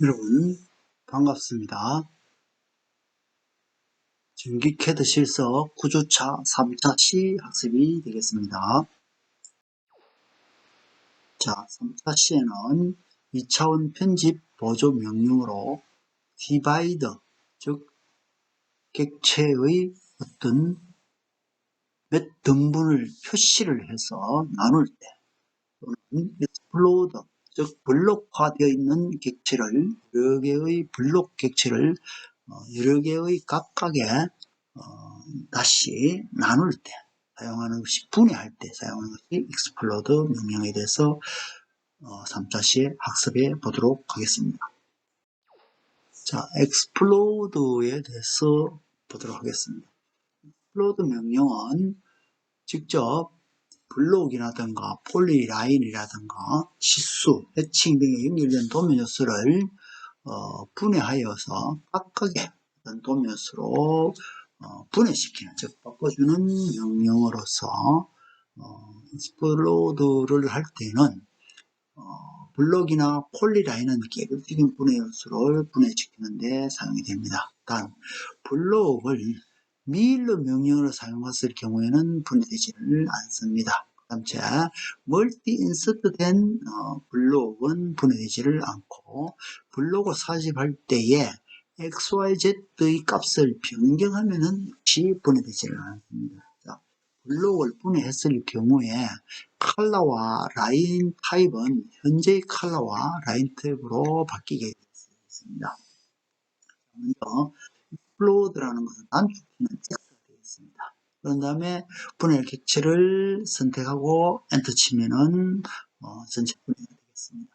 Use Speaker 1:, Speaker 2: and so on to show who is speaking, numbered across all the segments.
Speaker 1: 여러분 반갑습니다. 전기 캐드 실습 9주차 3차 시 학습이 되겠습니다. 자, 3차 시에는 2차원 편집 보조 명령으로 디바이더, 즉 객체의 어떤 몇 등분을 표시를 해서 나눌 때 또는 익스플로더, 즉 블록화되어 있는 객체를 여러 개의 블록 객체를 어, 여러 개의 각각의 어, 다시 나눌 때 사용하는 것이 분해할 때 사용하는 것이 익스플로드 명령에 대해서 3차 시 학습해 보도록 하겠습니다. 자, 엑스플로드에 대해서 보도록 하겠습니다. 엑스플로드 명령은 직접 블록이라든가 폴리라인이라든가 치수, 해칭 등에 연결된 도면 요소를 어, 분해하여서 각각의 어떤 도면수로 어, 분해시키는, 즉 바꿔주는 명령으로서 어, 익스플로드를 할 때는 어, 블록이나 폴리라인은 깨끗한 분해 요소를 분해시키는데 사용이 됩니다. 단 블록을 미일러 명령으로 사용했을 경우에는 분해되지를 않습니다. 다음 째 멀티 인서트 된 어, 블록은 분해되지를 않고 블록을 사집할 때에 XYZ의 값을 변경하면 은 역시 분해되지를 않습니다. 자, 블록을 분해했을 경우에 컬러와 라인 타입은 현재의 컬러와 라인 타입으로 바뀌게 되겠습니다. 먼저 플로드라는 것은 단축키는. 그런 다음에 분해 객체를 선택하고 엔터 치면은 어, 전체 분해가 되겠습니다.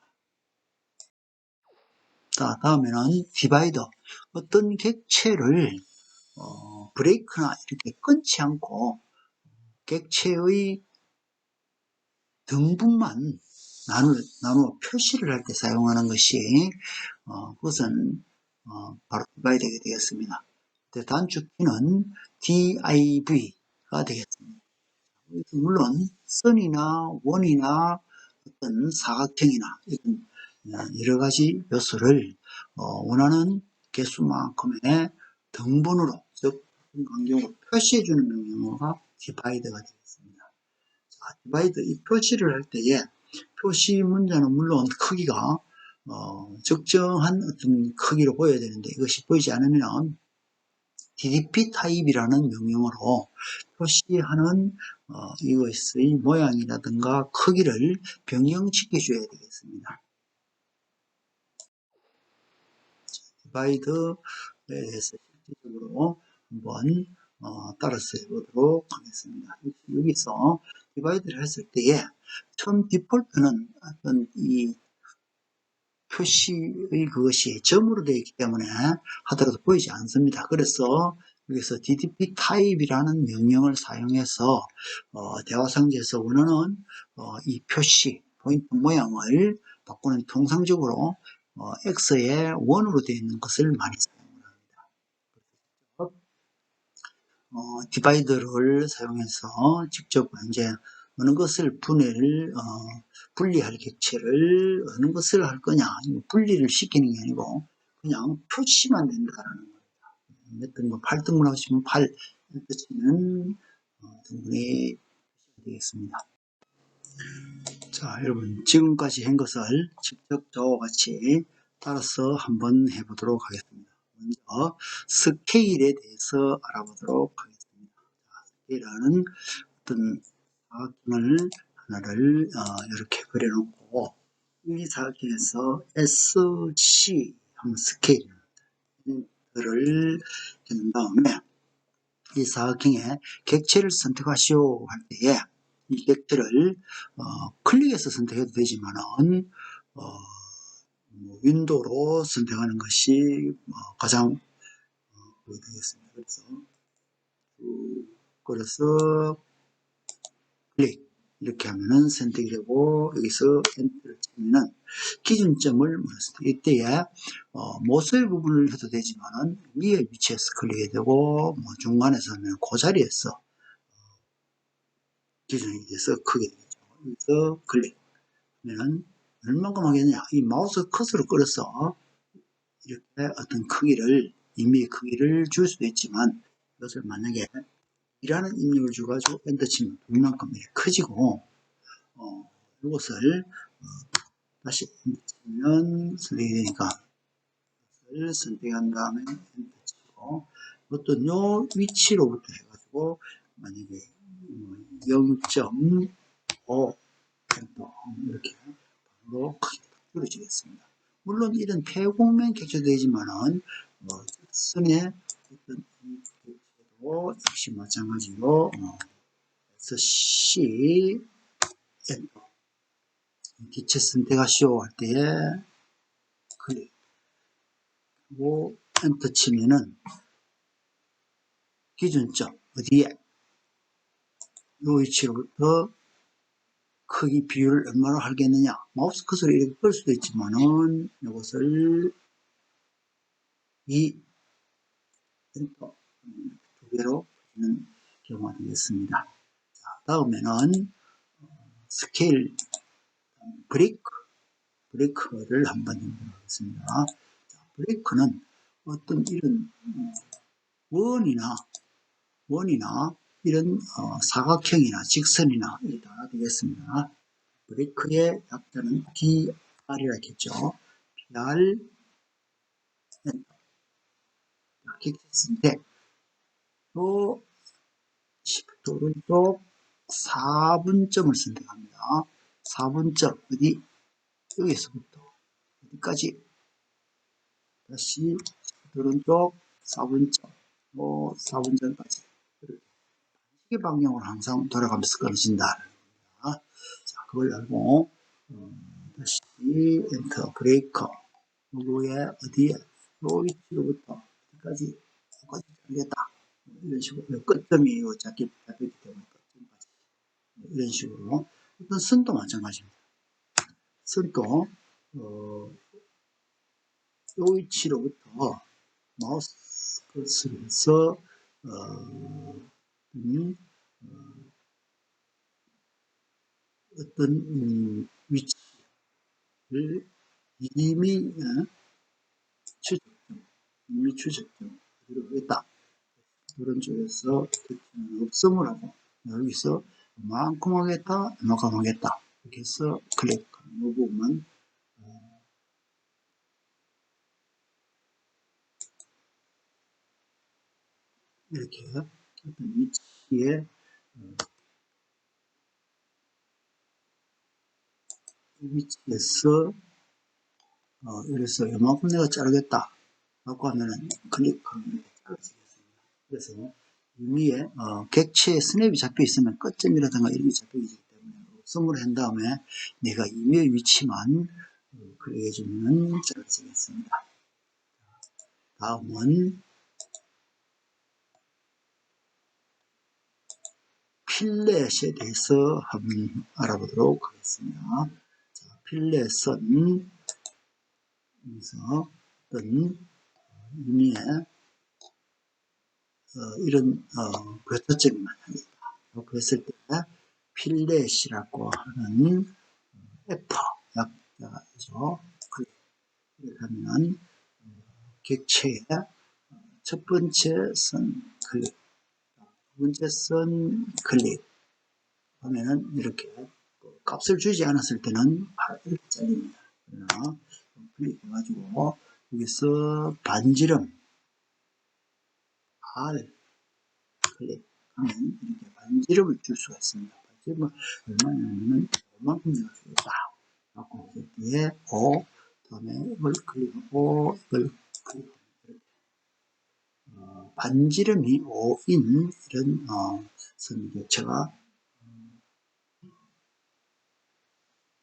Speaker 1: 자 다음에는 디바이더 어떤 객체를 어, 브레이크나 이렇게 끊지 않고 객체의 등분만 나누, 나누어 표시를 할 때 사용하는 것이 어, 그것은 어, 바로 디바이더가 되겠습니다. 단축키는 DIV 가 되겠습니다. 물론 선이나 원이나 어떤 사각형이나 이런 어, 여러 가지 요소를 어, 원하는 개수만큼의 등분으로 즉 간격으로 표시해 주는 명령어가 디바이드가 되겠습니다. 자, 디바이드 이 표시를 할 때에 표시 문자는 물론 크기가 어, 적정한 어떤 크기로 보여야 되는데 이것이 보이지 않으면 DDP 타입이라는 명령어로 표시하는 어, 이것의 모양이라든가 크기를 변경시켜 줘야 되겠습니다. 디바이드에 대해서 실질적으로 한번 어, 따라서 해보도록 하겠습니다. 여기서 디바이드를 했을 때에 처음 디폴트는 어떤 이 표시의 그것이 점으로 되어 있기 때문에 하더라도 보이지 않습니다. 그래서 여기서 DDP 타입이라는 명령을 사용해서 어, 대화상자에서 원하는 어, 이 표시 포인트 모양을 바꾸는 통상적으로 어, X의 원으로 되어 있는 것을 많이 사용합니다. 어, 디바이더를 사용해서 직접 이제 어느 것을 분해를 어, 분리할 객체를 어느 것을 할 거냐 분리를 시키는 게 아니고 그냥 표시만 된다라는 겁니다. 몇 등분 8등분 하시면 8 뜻이는 어, 등분이 되겠습니다. 자 여러분 지금까지 한 것을 직접 저와 같이 따라서 한번 해보도록 하겠습니다. 먼저 스케일에 대해서 알아보도록 하겠습니다. 스케일은 어떤 사각형을 하나를 어, 이렇게 그려놓고 이 사각형에서 SC 한번 스케일을 해놓은 다음에 이 사각형에 객체를 선택하시오 할 때에 이 객체를 어, 클릭해서 선택해도 되지만은 어, 뭐 윈도우로 선택하는 것이 어, 가장 어, 되겠습니다. 그래서 그래서 클릭. 이렇게 하면은 선택이 되고 여기서 엔터를 치면은 기준점을 때 이때에 어, 모서의 부분을 해도 되지만은 위에 위치에서 클릭이 되고 뭐 중간에서는 그 자리에서 어, 기준이 돼서 크게 되겠죠. 여기서 클릭. 하면은 얼만큼 하겠냐. 이 마우스 컷으로 끌어서 이렇게 어떤 크기를 임의의 크기를 줄 수도 있지만 이것을 만약에 이라는 입력을 줘가지고 엔터 치면 이만큼 커지고 어, 이것을 어, 다시 엔터 치면 선택이 되니까 이것을 선택한 다음에 엔터 치고 어떤 요 위치로부터 해가지고 만약에 0.5 엔터 이렇게 바로 크게 줄여지겠습니다. 물론 이런 폐곡면 객체되지만은 뭐 선의 어떤 객체도 역시 마찬가지로 어, C 엔터 기체 선택하시오 할 때에 클릭. 그리고 엔터 치면은 기준점 어디에? 이 위치로부터 크기 비율을 얼마로 하겠느냐? 마우스 커서를 이렇게 끌 수도 있지만은 이것을 이 엔터 두 개로 하는 경우가 되겠습니다. 자, 다음에는 스케일 브레이크 브레이크를 한번 해보도록 하겠습니다. 자, 브레이크는 어떤 이런 원이나 원이나 이런 어, 사각형이나 직선이나 다 되겠습니다. 브레이크의 약자는. BR 이렇게 됐는데 또 시프트 오른쪽 4분점을 선택합니다. 4분점 어디 여기서부터 어디까지 다시 오른쪽 4분점 뭐 4분점까지 시계 방향으로 항상 돌아가면서 끊어진다. 자, 그걸 알고 어, 다시 엔터 브레이커 요거에 어디에 요 위치로부터 어디까지 자르겠다. 이런 식으로 끝점이 요 잡기 잡혔기 때문에 끝점까지 이런 식으로 어떤 선도 마찬가지입니다. 선도 어, 요 위치로부터 마우스 해서 어, 음, 어떤 음, 위치를 이미 어, 추적점, 이미 추적점 어디로 했다. 오른쪽에서 없음을 하고 여기서 이만큼 하겠다, 이만큼 하겠다. 이렇게 해서 클릭하는 이 부분만 어, 이렇게 어떤 위치에 어, 위치에서 어, 이래서 이만큼 내가 자르겠다 라고 하면은 클릭하면. 그래서 위에 어, 객체에 스냅이 잡혀 있으면 끝점이라든가 이런 게 잡혀 있기 때문에 선물을 한 다음에 내가 임의 위치만 어, 그려주면 잘라지겠습니다. 다음은 필렛에 대해서 한번 알아보도록 하겠습니다. 자, 필렛은 여기서 어떤 의미의 어, 이런 어, 교토적인 만약이다. 그랬을 때 필렛이라고 하는 F 약자죠. 그러면 객체의 첫 번째 선 클릭 번째 선 클릭 하면은 이렇게 값을 주지 않았을 때는 바로 이렇게 잘립니다. 그러나 클릭해가지고 여기서 반지름 R 클릭하면 이렇게 반지름을 줄 수가 있습니다. 반지름은 얼마냐면은 얼만큼 내가 주겠다. 라고 했을 때에 O 다음에 클릭하고 이걸 클릭 반지름이 5인 이런 어, 선교체가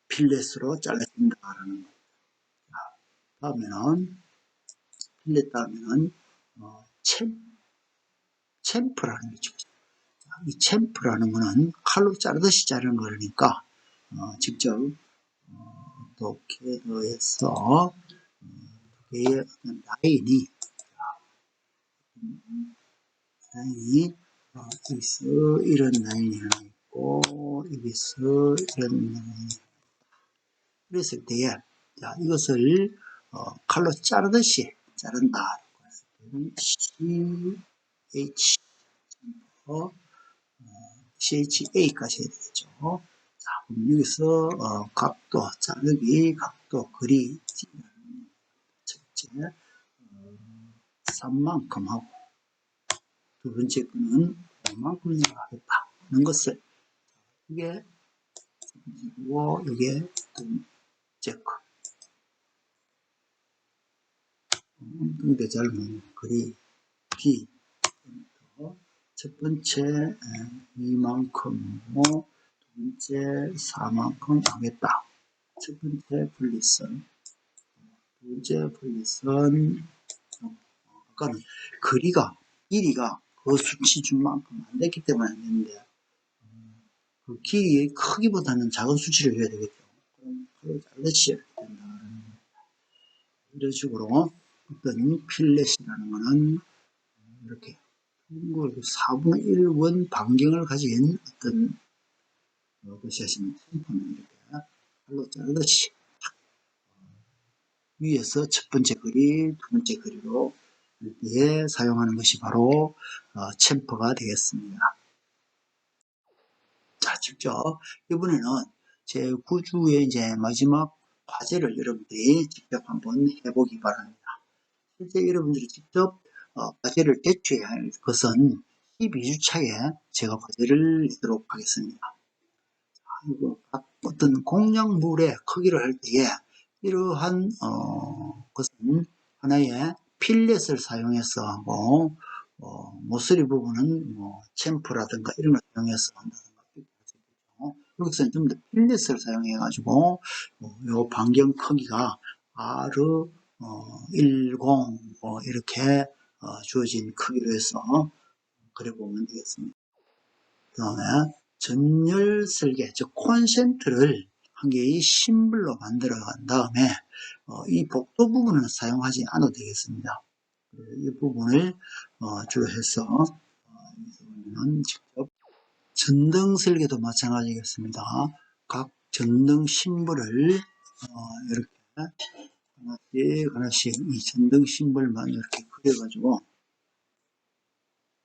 Speaker 1: 필렛으로 잘라진다라는 겁니다. 다음에는 필렛 다음에는 어, 챔, 챔프라는 게 있죠. 이 챔프라는 것은 칼로 자르듯이 자르는 거니까 어, 직접 어, 이렇게 더해서 어, 개의 라인이 라인이 어, 여기서 이런 라인이 하나 있고 여기서 이런 라인이 그랬을 때에 자, 이것을 어, 칼로 자르듯이 자른다. H 어, CHA까지 해야 되겠죠. 자, 그럼 여기서 어, 각도, 자르기, 각도, 그리 첫째 어, 3만큼 하고 두 번째 거는 5만큼 하겠다. 하는 것을 이게 고 이게 두 번째 거. 운동대 젊은 그리 기 첫 번째 에, 이만큼이고 두 번째 4만큼 하겠다. 첫 번째 분리선 두 번째 분리선 어, 아까는 거리가 길이가 그 수치 준만큼 안 됐기 때문에 안 되는데 음, 그 길이의 크기보다는 작은 수치를 해야 되겠죠. 그럼 그걸 이렇게 된다. 이런 식으로 어떤 필렛이라는 거는 이렇게 4분의 1원 반경을 가진 어떤 어, 것이 하시면 템포는 이렇게 칼로 자르듯이 위에서 첫 번째 거리, 두 번째 거리로 이렇게 사용하는 것이 바로 어, 챔퍼가 되겠습니다. 자, 직접 이번에는 제 9주의 이제 마지막 과제를 여러분들이 직접 한번 해보기 바랍니다. 실제 여러분들이 직접 어, 과제를 대처해야 할 것은 12주차에 제가 과제를 내도록 하겠습니다. 어떤 공략물의 크기를 할 때에 이러한 어, 것은 하나의 필렛을 사용해서 하고 어, 모서리 부분은 뭐 챔프라든가 이런 걸 사용해서 한다든가. 여기서는 좀 더 필렛을 사용해 가지고 어, 요 반경 크기가 R 어, 10뭐 이렇게 어, 주어진 크기로 해서 그려보면 되겠습니다. 그 다음에 전열 설계, 즉 콘센트를 한 개의 심블로 만들어 간 다음에 어, 이 복도 부분은 사용하지 않아도 되겠습니다. 이 부분을 어, 주로 해서 어, 는 직접 전등 설계도 마찬가지겠습니다. 각 전등 심볼을 어, 이렇게 하나씩 하나씩 이 전등 심볼만 이렇게 그려가지고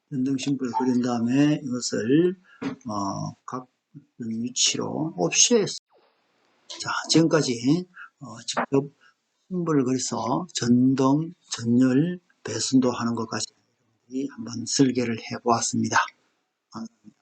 Speaker 1: 전등 심볼을 그린 다음에 이것을 어, 각 위치로 옵시에서 자 지금까지 어, 직접 심볼을 그려서 전등, 전열, 배선도 하는 것까지 한번 설계를 해 보았습니다. 감사합니다.